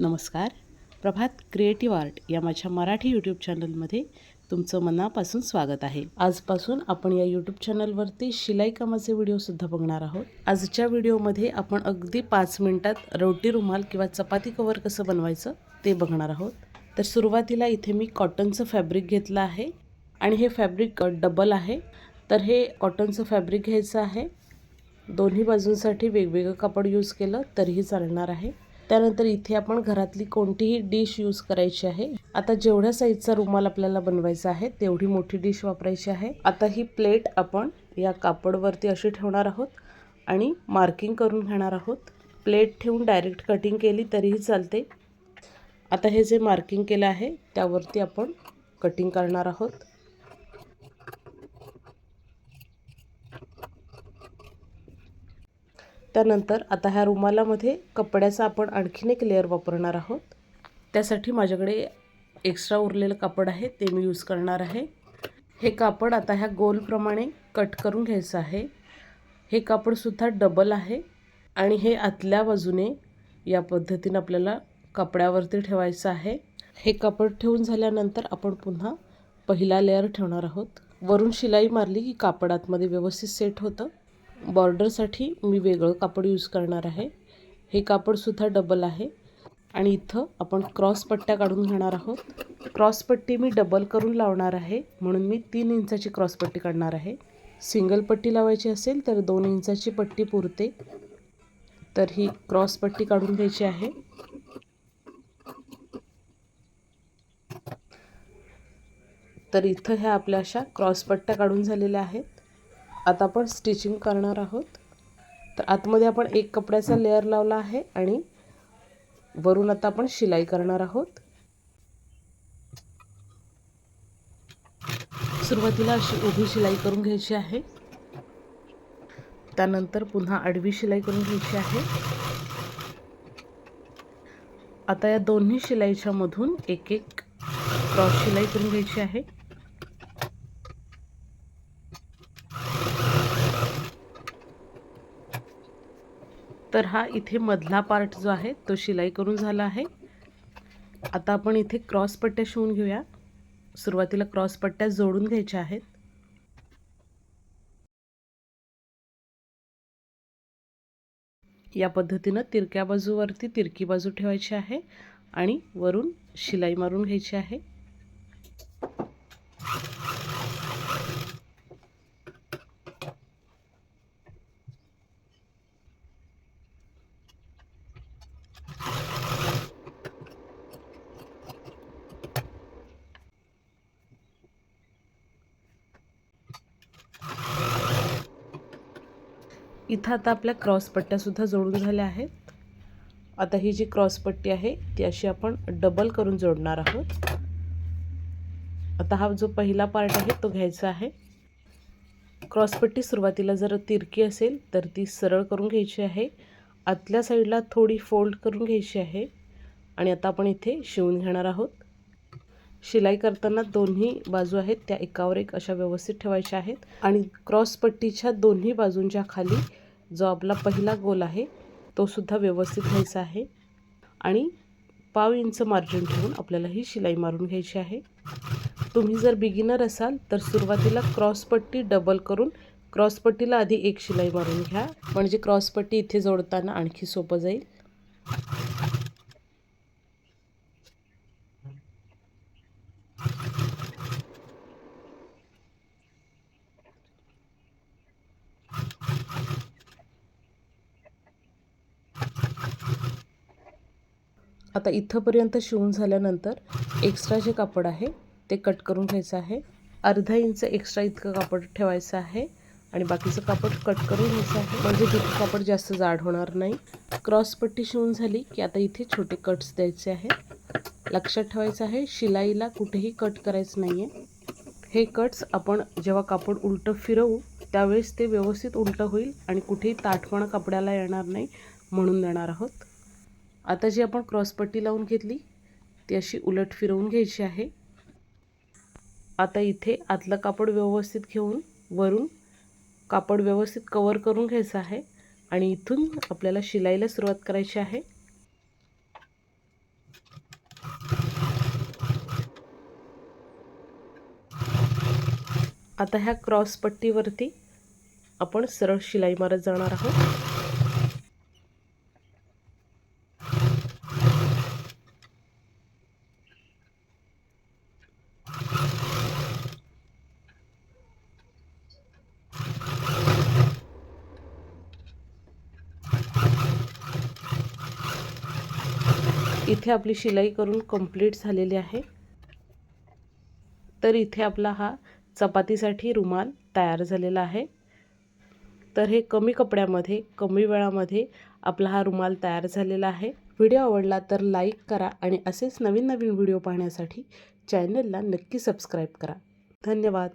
नमस्कार. प्रभात creative art या माझ्या मराठी यूट्यूब चॅनलमध्ये तुमचं मनापासून स्वागत आहे. आजपासून आपण या यूट्यूब चॅनलवरती शिलाई कामाचे व्हिडिओसुद्धा बघणार आहोत. आजच्या व्हिडिओमध्ये आपण अगदी पाच मिनटात रोटी रुमाल किंवा चपाती कवर कसं बनवायचं ते बघणार आहोत. तर सुरुवातीला इथे मी कॉटनचं फॅब्रिक घेतलं आहे आणि हे फॅब्रिक डबल आहे. तर हे कॉटनचं फॅब्रिक घ्यायचं आहे. दोन्ही बाजूंसाठी वेगवेगळं कापड यूज केलं तरीही चालणार आहे. त्यानंतर इथे आपण घरातली कोणतीही डिश यूज करायची आहे. आता जेवढ्या साईजचा रुमाल आपल्याला बनवायचा आहे तेवढी मोठी डिश वापरायची आहे. आता ही प्लेट आपण या कापडवरती अशी ठेवणार आहोत आणि मार्किंग करून घेणार आहोत. प्लेट ठेवून डायरेक्ट कटिंग केली तरीही चालते. आता हे जे मार्किंग केलं आहे त्यावरती आपण कटिंग करणार आहोत. त्यानंतर आता ह्या रुमालामध्ये कपड्याचा आपण आणखीन एक लेअर वापरणार आहोत. त्यासाठी माझ्याकडे एक्स्ट्रा उरलेलं कापड आहे ते मी यूज करणार आहे. हे कापड आता ह्या गोलप्रमाणे कट करून घ्यायचं आहे. हे कापडसुद्धा डबल आहे आणि हे आतल्या बाजूने या पद्धतीनं आपल्याला कपड्यावरती ठेवायचं आहे. हे कापड ठेवून झाल्यानंतर आपण पुन्हा पहिला लेअर ठेवणार आहोत. वरून शिलाई मारली की कापड आतमध्ये व्यवस्थित सेट होतं. बॉर्डरसाठी मी वेगळं कापड यूज करणार आहे. हे कापडसुद्धा डबल आहे. आणि इथं आपण क्रॉस पट्ट्या काढून घेणार आहोत. क्रॉस पट्टी मी डबल करून लावणार आहे. म्हणून मी तीन इंचाची क्रॉस पट्टी काढणार आहे. सिंगल पट्टी लावायची असेल तर दोन इंचाची पट्टी पुरते. तर ही क्रॉस पट्टी काढून घ्यायची आहे. तर इथं ह्या आपल्या अशा क्रॉस पट्ट्या काढून झालेल्या आहेत. आता आपण स्टिचिंग करणार आहोत. तर आतमध्ये आपण एक कपड्याचा लेअर लावला आहे आणि वरून आता आपण शिलाई करणार आहोत. सुरुवातीला अशी उभी शिलाई करून घ्यायची आहे. त्यानंतर पुन्हा आडवी शिलाई करून घ्यायची आहे. आता या दोन्ही शिलाईच्या मधून एक एक क्रॉस शिलाई करून घ्यायची आहे. तर हा इथे मधला पार्ट जो आहे तो शिलाई करून झाला आहे. आता आपण इथे क्रॉस पट्ट्या शिवून घेऊया. सुरुवातीला क्रॉस पट्ट्या जोडून घ्यायच्या आहेत. या पद्धतीनं तिरक्या बाजूवरती तिरकी बाजू ठेवायची आहे आणि वरून शिलाई मारून घ्यायची आहे. इथं आता आपल्या क्रॉसपट्ट्यासुद्धा जोडून झाल्या आहेत. आता ही जी क्रॉसपट्टी आहे ती अशी आपण डबल करून जोडणार आहोत. आता हा जो पहिला पार्ट आहे तो घ्यायचा आहे. क्रॉसपट्टी सुरुवातीला जर तिरकी असेल तर ती सरळ करून घ्यायची आहे. आतल्या साईडला थोडी फोल्ड करून घ्यायची आहे. आणि आता आपण इथे शिवून घेणार आहोत. शिलाई करताना दोन्ही बाजू आहेत त्या एकावर एक अशा व्यवस्थित ठेवायच्या आहेत. आणि क्रॉसपट्टीच्या दोन्ही बाजूंच्या खाली जो आपला पहिला गोल आहे तो सुद्धा व्यवस्थित घ्यायचा आहे. आणि पाव इंच मार्जिन ठेवून आपल्याला ही शिलाई मारून घ्यायची आहे. तुम्ही जर बिगिनर असाल तर सुरुवातीला क्रॉसपट्टी डबल करून क्रॉसपट्टीला आधी एक शिलाई मारून घ्या. म्हणजे क्रॉसपट्टी इथे जोडताना आणखी सोपं जाईल. आता इथंपर्यंत शिवून झाल्यानंतर एक्स्ट्रा जे कापड आहे ते कट करून घ्यायचं आहे. अर्धा इंच एक्स्ट्रा इतकं कापड ठेवायचं आहे. आणि बाकीचं कापड कट करून घ्यायचं आहे. म्हणजे तिथं कापड जास्त जाड होणार नाही. क्रॉसपट्टी शिवून झाली की आता इथे छोटे कट्स द्यायचे आहेत. लक्षात ठेवायचं आहे शिलाईला कुठेही कट करायचं नाही आहे हे कट्स आपण जेव्हा कापड उलटं फिरवू त्यावेळेस ते व्यवस्थित उलटं होईल आणि कुठेही ताठपणा कपड्याला येणार नाही म्हणून देणार आहोत. आता जी आपण क्रॉसपट्टी लावून घेतली ती अशी उलट फिरवून घ्यायची आहे. आता इथे आतलं कापड व्यवस्थित घेऊन वरून कापड व्यवस्थित कवर करून घ्यायचं आहे आणि इथून आपल्याला शिलाईला सुरुवात करायची आहे. आता ह्या क्रॉसपट्टीवरती आपण सरळ शिलाई मारत जाणार आहोत. इथे आपली शिलाई करून कंप्लीट झालेली आहे. तर इथे आपला हा चपातीसाठी रुमाल तयार झालेला आहे. तर हे कमी कपड्यामध्ये कमी वेळामध्ये आपला हा रुमाल तयार झालेला आहे. व्हिडिओ आवडला तर लाईक करा आणि असेच नवीन नवीन व्हिडिओ पाहण्यासाठी चॅनलला नक्की सबस्क्राईब करा. धन्यवाद.